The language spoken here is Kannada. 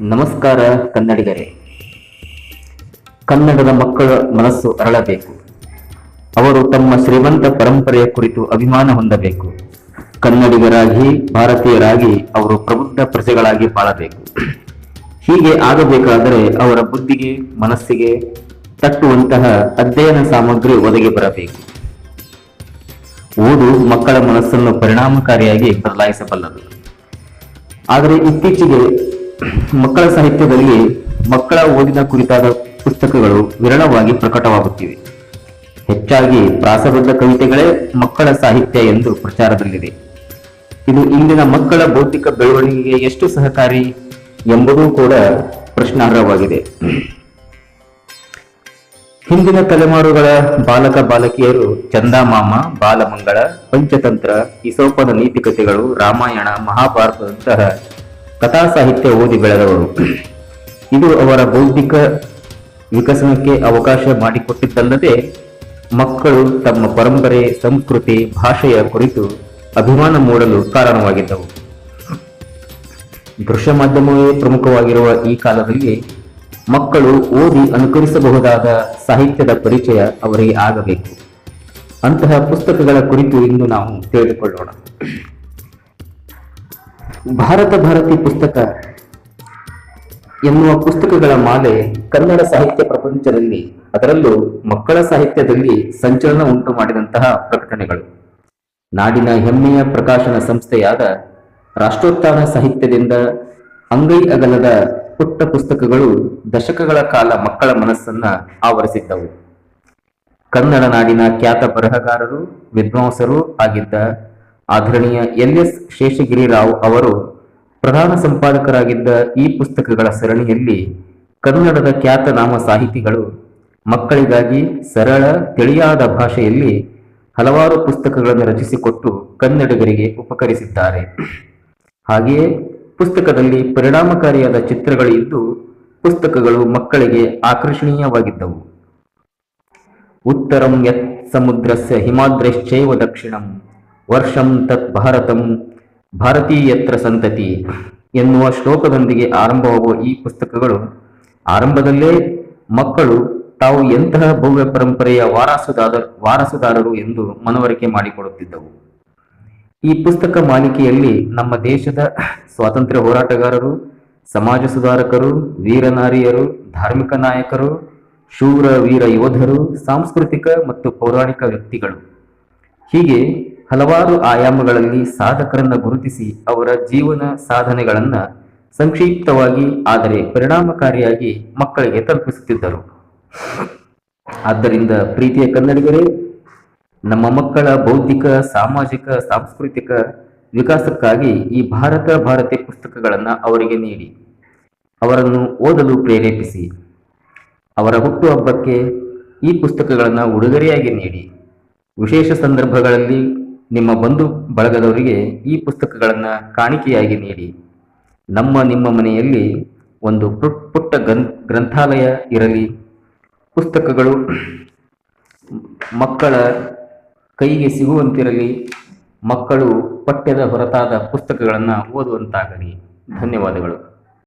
ನಮಸ್ಕಾರ ಕನ್ನಡಿಗರೇ. ಕನ್ನಡದ ಮಕ್ಕಳ ಮನಸ್ಸು ಅರಳಬೇಕು. ಅವರು ತಮ್ಮ ಶ್ರೀಮಂತ ಪರಂಪರೆಯ ಕುರಿತು ಅಭಿಮಾನ ಹೊಂದಬೇಕು. ಕನ್ನಡಿಗರಾಗಿ, ಭಾರತೀಯರಾಗಿ ಅವರು ಪ್ರಬುದ್ಧ ಪ್ರಜೆಗಳಾಗಿ ಬಾಳಬೇಕು. ಹೀಗೆ ಆಗಬೇಕಾದರೆ ಅವರ ಬುದ್ಧಿಗೆ, ಮನಸ್ಸಿಗೆ ತಟ್ಟುವಂತಹ ಅಧ್ಯಯನ ಸಾಮಗ್ರಿ ಒದಗಿ ಬರಬೇಕು. ಓದು ಮಕ್ಕಳ ಮನಸ್ಸನ್ನು ಪರಿಣಾಮಕಾರಿಯಾಗಿ ಬದಲಾಯಿಸಬಲ್ಲದು. ಆದರೆ ಇತ್ತೀಚೆಗೆ ಮಕ್ಕಳ ಸಾಹಿತ್ಯದಲ್ಲಿ ಮಕ್ಕಳ ಓದಿನ ಕುರಿತಾದ ಪುಸ್ತಕಗಳು ವಿರಳವಾಗಿ ಪ್ರಕಟವಾಗುತ್ತಿವೆ. ಹೆಚ್ಚಾಗಿ ಪ್ರಾಸಬದ್ಧ ಕವಿತೆಗಳೇ ಮಕ್ಕಳ ಸಾಹಿತ್ಯ ಎಂದು ಪ್ರಚಾರದಲ್ಲಿದೆ. ಇದು ಇಂದಿನ ಮಕ್ಕಳ ಭೌತಿಕ ಬೆಳವಣಿಗೆಗೆ ಎಷ್ಟು ಸಹಕಾರಿ ಎಂಬುದೂ ಕೂಡ ಪ್ರಶ್ನಾರ್ಹವಾಗಿದೆ. ಹಿಂದಿನ ತಲೆಮಾರುಗಳ ಬಾಲಕ ಬಾಲಕಿಯರು ಚಂದಾಮಾಮ, ಬಾಲಮಂಗಳ, ಪಂಚತಂತ್ರ, ಇಸೋಪದ ನೀತಿಕತೆಗಳು, ರಾಮಾಯಣ, ಮಹಾಭಾರತದಂತಹ ಕಥಾ ಸಾಹಿತ್ಯ ಓದಿ ಬೆಳೆದವರು ಇದು ಅವರ ಬೌದ್ಧಿಕ ವಿಕಸನಕ್ಕೆ ಅವಕಾಶ ಮಾಡಿಕೊಟ್ಟಿದ್ದಲ್ಲದೆ, ಮಕ್ಕಳು ತಮ್ಮ ಪರಂಪರೆ, ಸಂಸ್ಕೃತಿ, ಭಾಷೆಯ ಕುರಿತು ಅಭಿಮಾನ ಮೂಡಲು ಕಾರಣವಾಗಿದ್ದವು. ದೃಶ್ಯ ಮಾಧ್ಯಮವೇ ಪ್ರಮುಖವಾಗಿರುವ ಈ ಕಾಲದಲ್ಲಿ ಮಕ್ಕಳು ಓದಿ ಅನುಕರಿಸಬಹುದಾದ ಸಾಹಿತ್ಯದ ಪರಿಚಯ ಅವರಿಗೆ ಆಗಬೇಕು. ಅಂತಹ ಪುಸ್ತಕಗಳ ಕುರಿತು ಇಂದು ನಾವು ತಿಳಿದುಕೊಳ್ಳೋಣ. ಭಾರತ ಭಾರತಿ ಪುಸ್ತಕ ಎನ್ನುವ ಪುಸ್ತಕಗಳ ಮಾಲೆ ಕನ್ನಡ ಸಾಹಿತ್ಯ ಪ್ರಪಂಚದಲ್ಲಿ, ಅದರಲ್ಲೂ ಮಕ್ಕಳ ಸಾಹಿತ್ಯದಲ್ಲಿ ಸಂಚಲನ ಉಂಟು ಮಾಡಿದಂತಹ ಪ್ರಕಟಣೆಗಳು. ನಾಡಿನ ಹೆಮ್ಮೆಯ ಪ್ರಕಾಶನ ಸಂಸ್ಥೆಯಾದ ರಾಷ್ಟ್ರೋತ್ಥಾನ ಸಾಹಿತ್ಯದಿಂದ ಅಂಗೈ ಅಗಲದ ಪುಟ್ಟ ಪುಸ್ತಕಗಳು ದಶಕಗಳ ಕಾಲ ಮಕ್ಕಳ ಮನಸ್ಸನ್ನ ಆವರಿಸಿದ್ದವು. ಕನ್ನಡ ನಾಡಿನ ಖ್ಯಾತ ಬರಹಗಾರರು, ವಿದ್ವಾಂಸರು ಆಗಿದ್ದ ಆದರಣೀಯ ಎಲ್ ಎಸ್ ಶೇಷಗಿರಿ ರಾವ್ ಅವರು ಪ್ರಧಾನ ಸಂಪಾದಕರಾಗಿದ್ದ ಈ ಪುಸ್ತಕಗಳ ಸರಣಿಯಲ್ಲಿ ಕನ್ನಡದ ಖ್ಯಾತನಾಮ ಸಾಹಿತಿಗಳು, ಮಕ್ಕಳಿಗಾಗಿ ಸರಳ, ತಿಳಿಯಾದ ಭಾಷೆಯಲ್ಲಿ ಹಲವಾರು ಪುಸ್ತಕಗಳನ್ನು ರಚಿಸಿಕೊಟ್ಟು ಕನ್ನಡಿಗರಿಗೆ ಉಪಕರಿಸಿದ್ದಾರೆ. ಹಾಗೆಯೇ ಪುಸ್ತಕದಲ್ಲಿ ಪರಿಣಾಮಕಾರಿಯಾದ ಚಿತ್ರಗಳು ಇದ್ದು, ಪುಸ್ತಕಗಳು ಮಕ್ಕಳಿಗೆ ಆಕರ್ಷಣೀಯವಾಗಿದ್ದವು. ಉತ್ತರಂ ಯತ್ ಸಮುದ್ರಸ್ಯ ಹಿಮಾದ್ರಶ್ಚೈವ ದಕ್ಷಿಣಂ. ವರ್ಷಂ ತತ್ ಭಾರತಂ. ಭಾರತೀಯತ್ರ ಸಂತತಿ ಎನ್ನುವ ಶ್ಲೋಕದೊಂದಿಗೆ ಆರಂಭವಾಗುವ ಈ ಪುಸ್ತಕಗಳು ಆರಂಭದಲ್ಲೇ ಮಕ್ಕಳು ತಾವು ಎಂತಹ ಭವ್ಯ ಪರಂಪರೆಯ ವಾರಸುದಾರ ವಾರಸುದಾರರು ಎಂದು ಮನವರಿಕೆ ಮಾಡಿಕೊಡುತ್ತಿದ್ದವು. ಈ ಪುಸ್ತಕ ಮಾಲಿಕೆಯಲ್ಲಿ ನಮ್ಮ ದೇಶದ ಸ್ವಾತಂತ್ರ್ಯ ಹೋರಾಟಗಾರರು, ಸಮಾಜ ಸುಧಾರಕರು ವೀರನಾರಿಯರು ಧಾರ್ಮಿಕ ನಾಯಕರು ಶೂರ ವೀರ ಯೋಧರು, ಸಾಂಸ್ಕೃತಿಕ ಮತ್ತು ಪೌರಾಣಿಕ ವ್ಯಕ್ತಿಗಳು. ಹೀಗೆ ಹಲವಾರು ಆಯಾಮಗಳಲ್ಲಿ ಸಾಧಕರನ್ನ ಗುರುತಿಸಿ ಅವರ ಜೀವನ ಸಾಧನೆಗಳನ್ನು ಸಂಕ್ಷಿಪ್ತವಾಗಿ, ಆದರೆ ಪರಿಣಾಮಕಾರಿಯಾಗಿ ಮಕ್ಕಳಿಗೆ ತಲುಪಿಸುತ್ತಿದ್ದರು. ಆದ್ದರಿಂದ ಪ್ರೀತಿಯ ಕನ್ನಡಿಗರೇ, ನಮ್ಮ ಮಕ್ಕಳ ಬೌದ್ಧಿಕ, ಸಾಮಾಜಿಕ, ಸಾಂಸ್ಕೃತಿಕ ವಿಕಾಸಕ್ಕಾಗಿ ಈ ಭಾರತ ಭಾರತೀಯ ಪುಸ್ತಕಗಳನ್ನು ಅವರಿಗೆ ನೀಡಿ. ಅವರನ್ನು ಓದಲು ಪ್ರೇರೇಪಿಸಿ. ಅವರ ಹುಟ್ಟುಹಬ್ಬಕ್ಕೆ ಈ ಪುಸ್ತಕಗಳನ್ನು ಉಡುಗೊರೆಯಾಗಿ ನೀಡಿ. ವಿಶೇಷ ಸಂದರ್ಭಗಳಲ್ಲಿ ನಿಮ್ಮ ಬಂಧು ಬಳಗದವರಿಗೆ ಈ ಪುಸ್ತಕಗಳನ್ನು ಕಾಣಿಕೆಯಾಗಿ ನೀಡಿ. ನಮ್ಮ ನಿಮ್ಮ ಮನೆಯಲ್ಲಿ ಒಂದು ಪುಟ್- ಪುಟ್ಟ ಗ್ರಂ ಗ್ರಂಥಾಲಯ ಇರಲಿ. ಪುಸ್ತಕಗಳು ಮಕ್ಕಳ ಕೈಗೆ ಸಿಗುವಂತಿರಲಿ. ಮಕ್ಕಳು ಪಠ್ಯದ ಹೊರತಾದ ಪುಸ್ತಕಗಳನ್ನು ಓದುವಂತಾಗಲಿ. ಧನ್ಯವಾದಗಳು.